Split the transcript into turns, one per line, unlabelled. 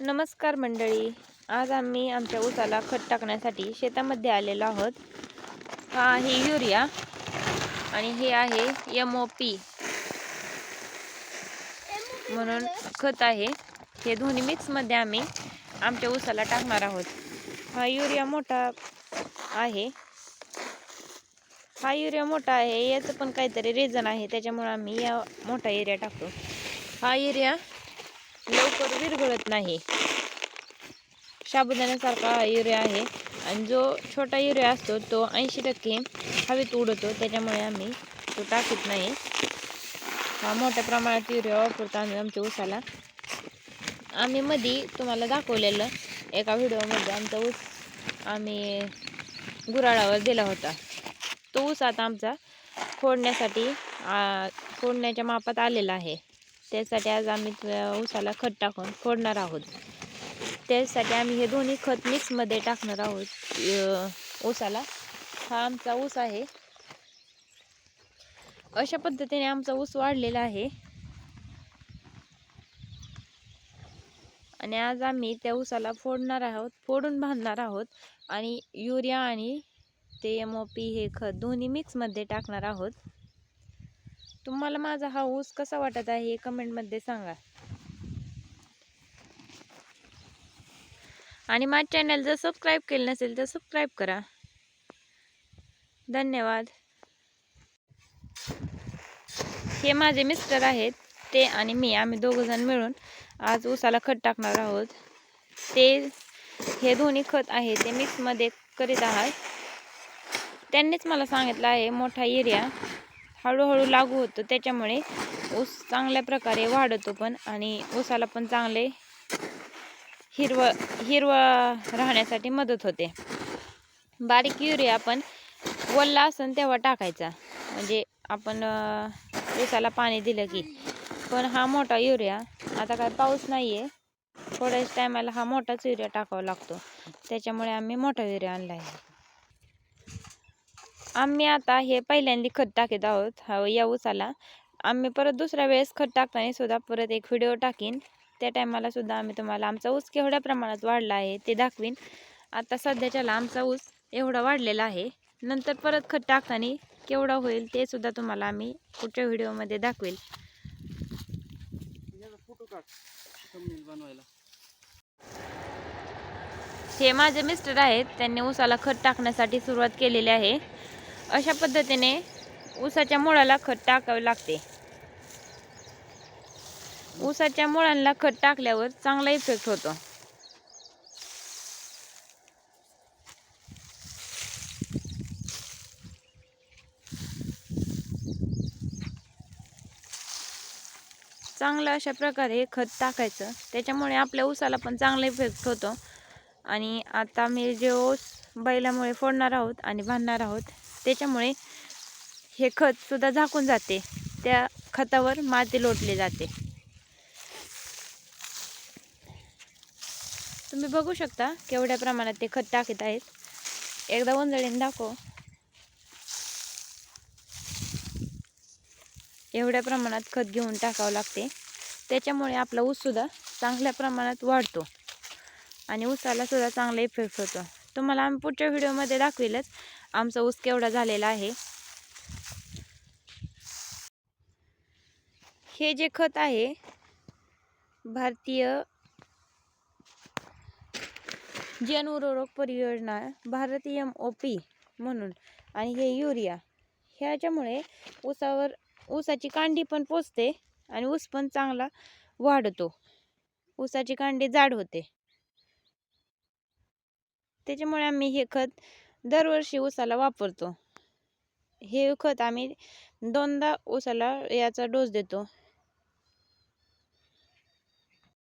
नमस्कार मंडळी. आज आम्ही आमच्या ऊसाला खत टाकण्यासाठी शेतामध्ये आलेलो आहोत. हा आहे युरिया आणि हे आहे एम ओ पी म्हणून खत आहे. हे दोन्ही मिक्समध्ये आम्ही आमच्या ऊसाला टाकणार आहोत. हा युरिया मोठा आहे. हा युरिया मोठा आहे. याचं पण काहीतरी रिझन आहे. त्याच्यामुळे आम्ही या मोठा एरिया टाकतो. हा युरिया लवकर विरघळत नाही. साबुदाण्यासारखा युरिया आहे आणि जो छोटा युरिया असतो तो ऐंशी टक्के हवेत उडवतो त्याच्यामुळे आम्ही तो टाकत नाही. हा मोठ्या प्रमाणात युरिया वापरतो आम्ही आमच्या ऊसाला. आम्ही मधी तुम्हाला दाखवलेलं एका व्हिडिओमध्ये आमचा ऊस आम्ही गुराळावर दिला होता. तो ऊस आता आमचा फोडण्यासाठी फोडण्याच्या मापात आलेला आहे. त्यासाठी आज आम्ही त्या ऊसाला खत टाकून फोडणार आहोत. त्यासाठी आम्ही हे दोन्ही खत मिक्समध्ये टाकणार आहोत. ऊसाला हा आमचा ऊस आहे. अशा पद्धतीने आमचा ऊस वाढलेला आहे. आणि आज आम्ही त्या ऊसाला फोडणार आहोत फोडून बांधणार आहोत. आणि युरिया आणि ते एम ओ पी हे खत दोन्ही मिक्समध्ये टाकणार आहोत. तुम्हाला माझा हा ऊस कसा वाटत आहे हे कमेंटमध्ये सांगा. आणि माझ्या चॅनल जर सबस्क्राईब केलं नसेल तर सबस्क्राईब करा. धन्यवाद. हे माझे मिस्टर आहेत ते आणि मी आम्ही दोघंजण मिळून आज ऊसाला खत टाकणार आहोत. ते हे दोन्ही खत आहे ते मिक्समध्ये करीत आहात. त्यांनीच मला सांगितलं आहे मोठा एरिया. हळूहळू लागू होतो. त्याच्यामुळे ऊस चांगल्या प्रकारे वाढतो पण आणि ऊसाला पण चांगले हिरवं हिरवं राहण्यासाठी मदत होते. बारीक युरिया आपण वल्ला असन तेव्हा टाकायचा. म्हणजे आपण ऊसाला पाणी दिलं की. पण हा मोठा युरिया आता काय पाऊस नाही आहे थोड्याच टायमाला हा मोठाच युरिया टाकावा लागतो. त्याच्यामुळे आम्ही मोठा युरिया आणला आहे. आम्ही आता हे पहिल्यांदा खत टाकत आहोत. हा या ऊसाला आम्ही परत दुसऱ्या वेळेस खत टाकताना सुद्धा परत एक व्हिडिओ टाकीन. त्या टायमाला सुद्धा आम्ही तुम्हाला आमचा ऊस केवढ्या प्रमाणात वाढला आहे ते दाखवीन. आता सध्याच्याला आमचा ऊस एवढा वाढलेला आहे. नंतर परत खत टाकताना केवढा होईल ते सुद्धा तुम्हाला आम्ही पुढच्या व्हिडिओमध्ये दाखवेल हे माझे मिस्टर आहेत. त्यांनी ऊसाला खत टाकण्यासाठी सुरुवात केलेली आहे. अशा पद्धतीने ऊसाच्या मुळाला खत टाकावे लागते. ऊसाच्या मुळांना खत टाकल्यावर चांगला इफेक्ट होतो. चांगलं अशा प्रकारे खत टाकायचं. त्याच्यामुळे आपल्या ऊसाला पण चांगला इफेक्ट होतो. आणि आता मी जे ऊस बैलामुळे फोडणार आहोत आणि बांधणार आहोत त्याच्यामुळे हे खत सुद्धा झाकून जाते. त्या खतावर माती लोटली जाते. तुम्ही बघू शकता केवढ्या प्रमाणात ते खत टाकत आहेत. एकदा उंजळीने दाखव. एवढ्या प्रमाणात खत घेऊन टाकावं लागते. त्याच्यामुळे आपला ऊससुद्धा चांगल्या प्रमाणात वाढतो. आणि ऊसाला सुद्धा चांगला इफेक्ट होतो. तुम्हाला आम्ही पुढच्या व्हिडिओमध्ये दाखवेलच. आमचा ऊस केवढा झालेला आहे. हे जे खत आहे भारतीय जन परियोजना भारतीय एम ओ पी म्हणून आणि हे युरिया. ह्याच्यामुळे ऊसावर ऊसाची कांडी पण पोचते आणि ऊस पण चांगला वाढतो. ऊसाची कांडी जाड होते. त्याच्यामुळे आम्ही हे खत दरवर्षी ऊसाला वापरतो. हे खत आम्ही दोनदा ऊसाला याचा डोस देतो.